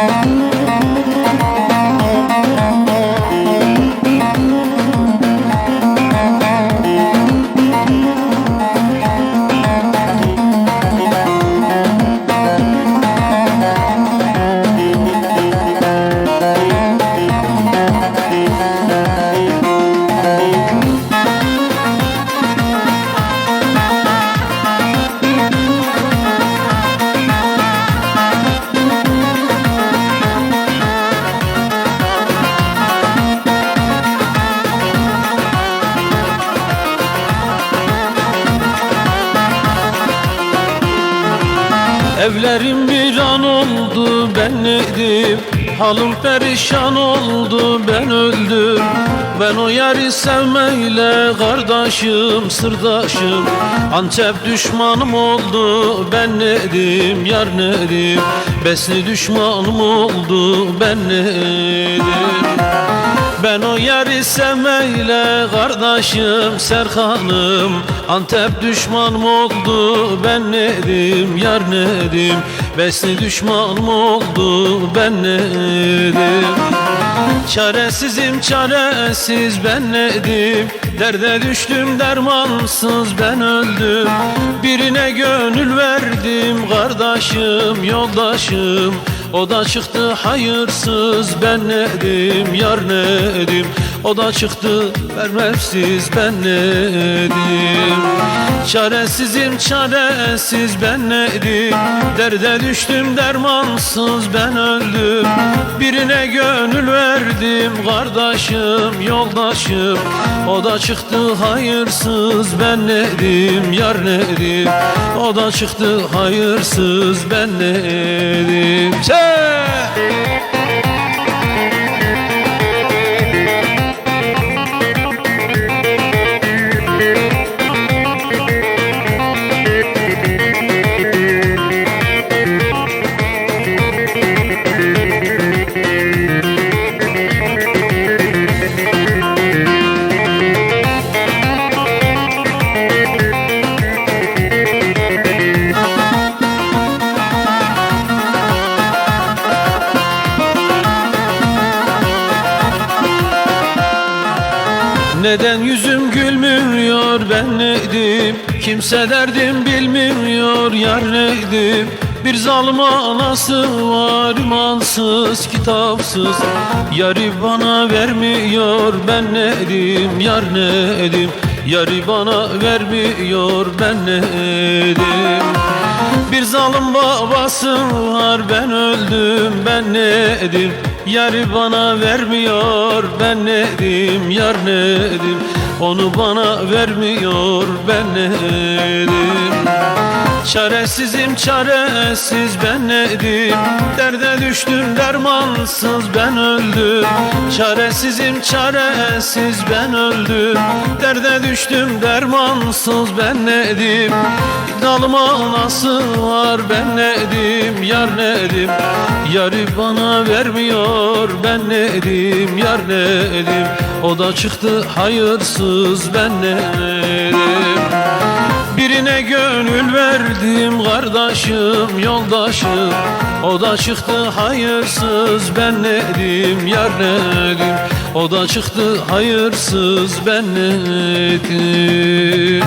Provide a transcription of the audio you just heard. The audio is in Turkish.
Mm-hmm. Evlerim bir an oldu ben neydim Halim perişan oldu ben öldüm. Ben o yeri sevmeyle kardeşim sırdaşım. Antep düşmanım oldu ben nedim yar nedim Besni düşmanım oldu ben nedim ben o yeri sevmeyle kardeşim Serkan'ım. Antep düşmanım oldu? Ben nedim yar nedim Besni düşmanım oldu? Ben nedim Çaresizim çaresiz ben nedim Derde düştüm dermansız ben öldüm. Birine gönül verdim kardeşim yoldaşım o da çıktı hayırsız ben nedim yar nedim O da çıktı vermezsiz ben nedim Çaresizim çaresiz ben nedim Derde düştüm dermansız ben öldüm. Birine gönül verdim kardeşim yoldaşım. O da çıktı hayırsız ben nedim yar nedim O da çıktı hayırsız ben nedim Şey! Neden yüzüm gülmüyor? Ben neydim Kimse derdim bilmiyor. Yar neydim Bir zalim anası var imansız kitapsız. Yarı bana vermiyor. Ben neydim yar neydim Yarı bana vermiyor. Ben neydim Bir zalim babası var. Ben öldüm. Ben neydim Yarı bana vermiyor ben nedim yar nedim Onu bana vermiyor ben nedim Çaresizim çaresiz ben nedim? Derde düştüm dermansız ben öldüm. Çaresizim çaresiz ben öldüm. Derde düştüm dermansız ben nedim? Dalıma nasıl var ben nedim? Yar nedim? Yarı bana vermiyor ben nedim? Yar nedim? O da çıktı hayırsız ben nedim Birine gönül verdim kardeşim yoldaşım. O da çıktı hayırsız ben nedim yar nedim O da çıktı hayırsız ben nedim